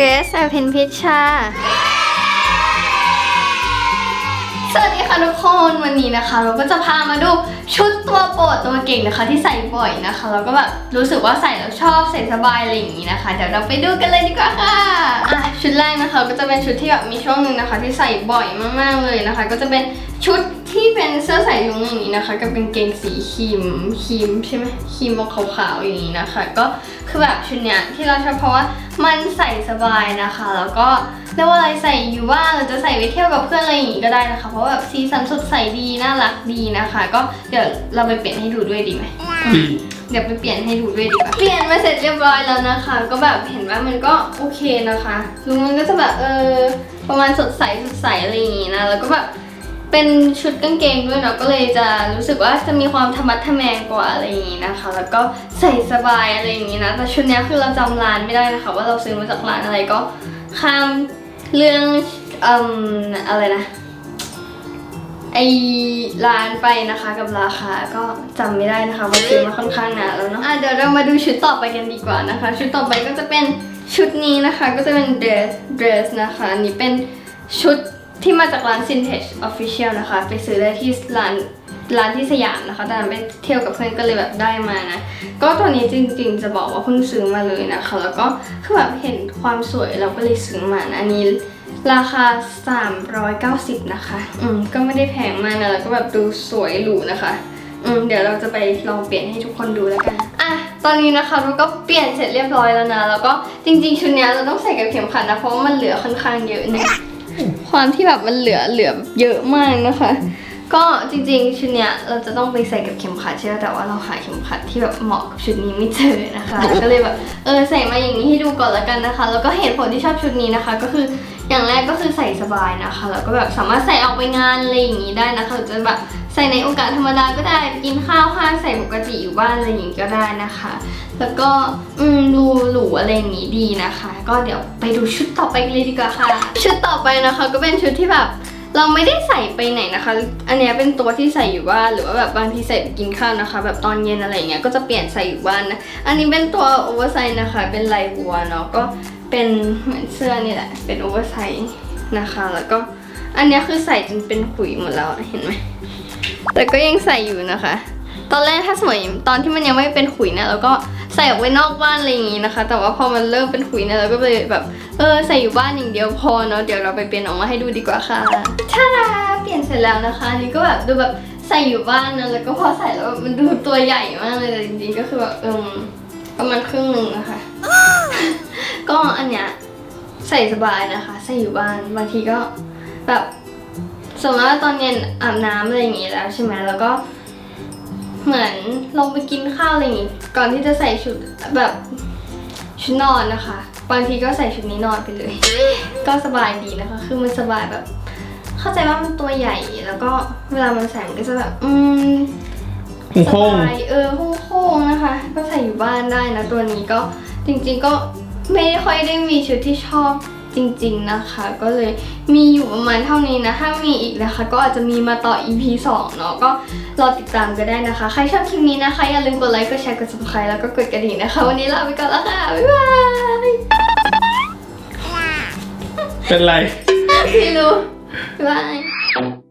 เกรซอภินพิชชา ค่ะทุกคนวันนี้นะคะ เราก็จะพามาดูชุดตัวโปรดตัวเก่งนะคะ ที่ใส่บ่อยนะคะแล้วก็แบบรู้สึกว่าใส่แล้วชอบใส่สบายอะไรอย่างนี้นะคะ เดี๋ยวเราไปดูกันเลยดีกว่าค่ะอะชุดแรกนะคะ ก็จะเป็นชุดที่แบบมีช่วงหนึ่งนะคะ ที่ใส่บ่อยมากๆเลยนะคะ ก็จะเป็นชุดที่เป็นเสื้อใสายลุงอย่างนี้นะคะ กับกางเกงสีครีมครีมใช่ไหมครีมขาวๆอย่างนี้นะคะ ก็คือแบบชุดเนี้ยที่เราชอบเพราะว่ามันใส่สบายนะคะ แล้วก็ เรียกว่าอะไรใส่อยู่ว่านเราจะใส่ไปเที่ยวกับเพื่อนอะไรอย่างนี้ก็ได้นะคะ เพราะว่าแบบสีสันสดใสดีน่ารักดีนะคะ ก็เดี๋ยวเราไปเปลี่ยนให้ดูด้วยดีไหม ดีเดี๋ยวไปเปลี่ยนให้ดูด้วยดีกว่า เปลี่ยนมาเสร็จเรียบร้อยแล้วนะคะ ก็แบบเห็นว่ามันก็โอเคนะคะคือมันก็จะแบบเออประมาณสดใสสดใสอะไรอย่างงี้นะ แล้วก็แบบเป็นชุดกางเกงด้วยเนาะ ก็เลยจะรู้สึกว่าจะมีความธรรมัดทะแมงกว่าอะไรอย่างงี้นะคะ แล้วก็ใส่สบายอะไรอย่างงี้นะ แต่ชุดเนี้ยคือเราจำร้านไม่ได้นะคะ ว่าเราซื้อมาจากร้านอะไรก็ข้าม เรื่องเอ่มอะไรนะไอร้านไปนะคะกับราคาก็จำไม่ได้นะคะว่าซื้อมาค่อนข้างนานแล้วเนาะอะเดี๋ยวเรามาดูชุดต่อไปกันดีกว่านะคะ ชุดต่อไปก็จะเป็นชุดนี้นะคะก็จะเป็น dress dress นะคะอันนี้เป็นชุดที่มาจากร้าน Vintage Official นะคะ ไปซื้อได้ที่ร้าน ร้านที่สยามนะคะตอนนั้นไปเที่ยวกับเพื่อนก็เลยแบบได้มานะ ก็ตัวนี้จริงๆ จะบอกว่าเพิ่งซื้อมาเลยนะคะ แล้วก็คือแบบเห็นความสวยเราก็เลยซื้อมานะอันนี้ราคา 390 นะคะ อืม ก็ไม่ได้แพงมากนะ แล้วก็แบบดูสวยหรูนะคะ อืม เดี๋ยวเราจะไปลองเปลี่ยนให้ทุกคนดูแล้วกัน อะ ตอนนี้นะคะเราก็เปลี่ยนเสร็จเรียบร้อยแล้วนะ แล้วก็จริงๆ ชุดนี้เราต้องใส่กับเข็มขัดนะ เพราะว่ามันเหลือค่อนข้างเยอะนะ ความที่แบบมันเหลือเหลือเยอะมากนะคะ ก็จริงๆ ชุดเนี้ยเราจะต้องไปใส่กับเข็มขัดใช่ไหมแต่ว่าเราหาเข็มขัดที่แบบเหมาะกับชุดนี้ไม่เจอนะคะ ก็เลยแบบเออใส่มาอย่างนี้ให้ดูก่อนแล้วกันนะคะ แล้วก็เหตุผลที่ชอบชุดนี้นะคะ ก็คืออย่างแรกก็คือใส่สบายนะคะ แล้วก็แบบสามารถใส่ออกไปงานอะไรอย่างนี้ได้นะคะหรือจะแบบใส่ในโอกาสธรรมดาก็ได้กินข้าวข้างใส่ปกติอยู่บ้านอะไรอย่างนี้ก็ได้นะคะ แล้วก็อืมดูหรูอะไรอย่างนี้ดีนะคะ ก็เดี๋ยวไปดูชุดต่อไปกันเลยดีกว่าค่ะ ชุดต่อไปนะคะ ก็เป็นชุดที่แบบ เราไม่ได้ใส่ไปไหนนะคะ อันเนี้ยเป็นตัวที่ใส่อยู่บ้านหรือว่าแบบบางทีใส่ไปกินข้าวนะคะ แบบตอนเย็นอะไรเงี้ยก็จะเปลี่ยนใส่อยู่บ้านนะ อันนี้เป็นตัวโอเวอร์ไซส์นะคะ เป็นลายวัวเนาะก็เป็นเหมือนเสื้อนี่แหละ เป็นโอเวอร์ไซส์นะคะ แล้วก็อันนี้คือใส่จนเป็นขุยหมดแล้วเห็นไหมแต่ก็ยังใส่อยู่นะคะ ตอนแรกถ้าสมัยตอนที่มันยังไม่เป็นขุยเนี่ยเราก็ ใส่ออกไปนอกบ้านอะไรอย่างงี้นะคะ แต่ว่าพอมันเริ่มเป็นขุยเนี่ยเราก็เลยแบบ เออใส่อยู่บ้านอย่างเดียวพอเนาะเดี๋ยวเราไปเปลี่ยนออกมาให้ดูดีกว่าค่ะท่าดาเปลี่ยนเสร็จแล้วนะคะอันนี้ก็แบบดูแบบใส่อยู่บ้านนะแล้วก็พอใส่แล้วแบบมันดูตัวใหญ่มากเลยแต่จริงๆก็คือแบบเอมประมาณครึ่งหนึ่งนะคะ ก็อันเนี้ยใส่สบายนะคะ ใส่อยู่บ้านบางทีก็แบบสมมติว่าตอนเย็นอาบน้ำอะไรอย่างงี้แล้วใช่ไหมแล้วก็ เหมือนลงไปกินข้าวอะไรอย่างงี้ก่อนที่จะใส่ชุดแบบชุดนอนนะคะ บางทีก็ใส่ชุดนี้นอนไปเลย ก็สบายดีนะคะ คือมันสบายแบบ เข้าใจว่ามันตัวใหญ่แล้วก็เวลามันใส่มันก็จะแบบ อืมโค้งสบายเออโค้งๆนะคะ ก็ใส่อยู่บ้านได้นะตัวนี้ก็จริง ๆก็ไม่ค่อยได้มีชุดที่ชอบ จริงๆนะคะ ก็เลยมีอยู่ประมาณเท่านี้นะ ถ้ามีอีกนะคะ ก็อาจจะมีมาต่อ EP 2 เนาะก็รอติดตามก็ได้นะคะ ใครชอบคลิปนี้นะคะ อย่าลืมกดไลค์กดแชร์กด subscribe แล้วก็กดกระดิ่งนะคะ วันนี้ลาไปก่อนแล้วค่ะ บ๊ายบายเป็นไรไม่รู้บ๊ายบาย